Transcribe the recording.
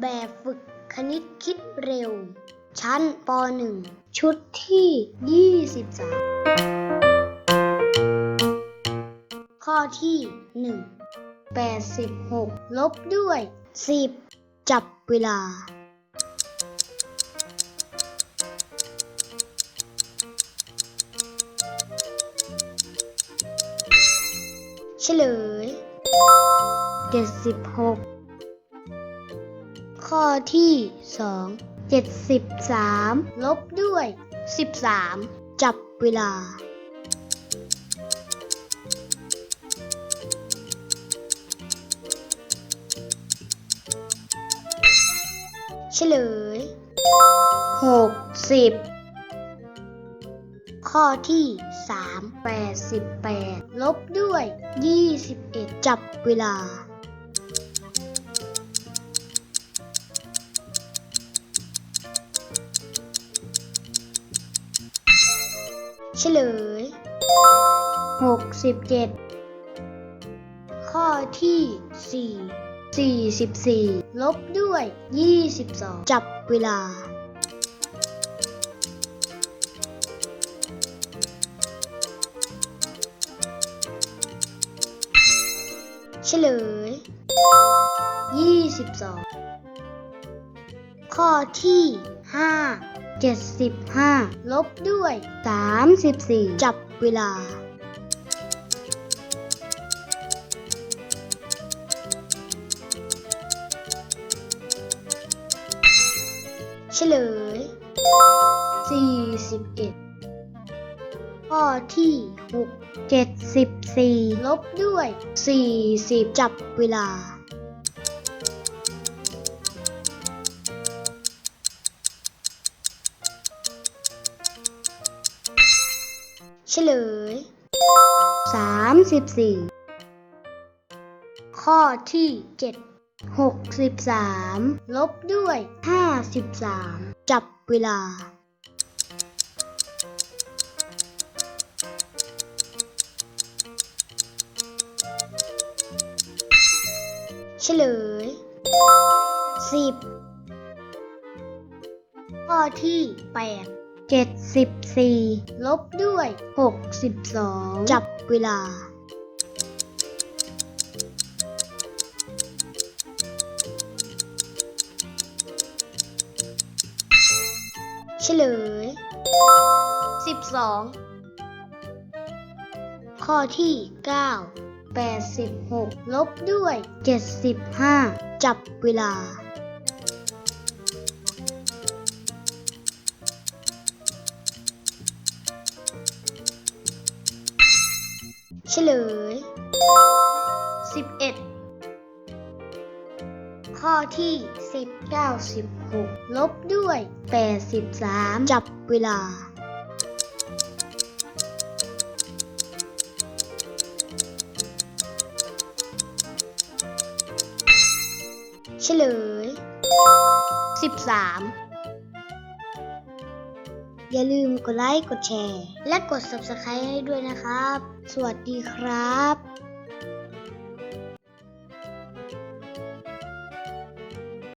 แบบฝึกคณิตคิดเร็ว ชั้นป .1 ชุดที่ 23 ข้อที่ 1 86 ลบด้วย 10 จับเวลาเฉลย 76 ข้อที่ 2 73 ลบด้วย 13 จับเวลา เฉลย 60ข้อที่ 3 88 ลบด้วย 21 จับเวลา เฉลย 67 ข้อที่ 4 44 ลบด้วย 22 จับเวลาเฉลย 22 ข้อที่ 5 75 ลบด้วย 34 จับเวลา เฉลย 41 ข้อที่ 6 74 ลบด้วย 40 จับเวลา เฉลย 34 ข้อที่ 7 63 ลบด้วย 53 จับเวลาเฉลย 10 ข้อที่ 8 74 ลบด้วย 62 จับเวลา เฉลย 12 ข้อที่ 9 86 ลบด้วย 75 จับเวลา ฉลย 11 ข้อที่ 10 96 ลบด้วย 83 จับเวลาเฉลย 13 อย่าลืมกดไลค์ กดแชร์ และกด Subscribe ให้ด้วยนะครับ สวัสดีครับ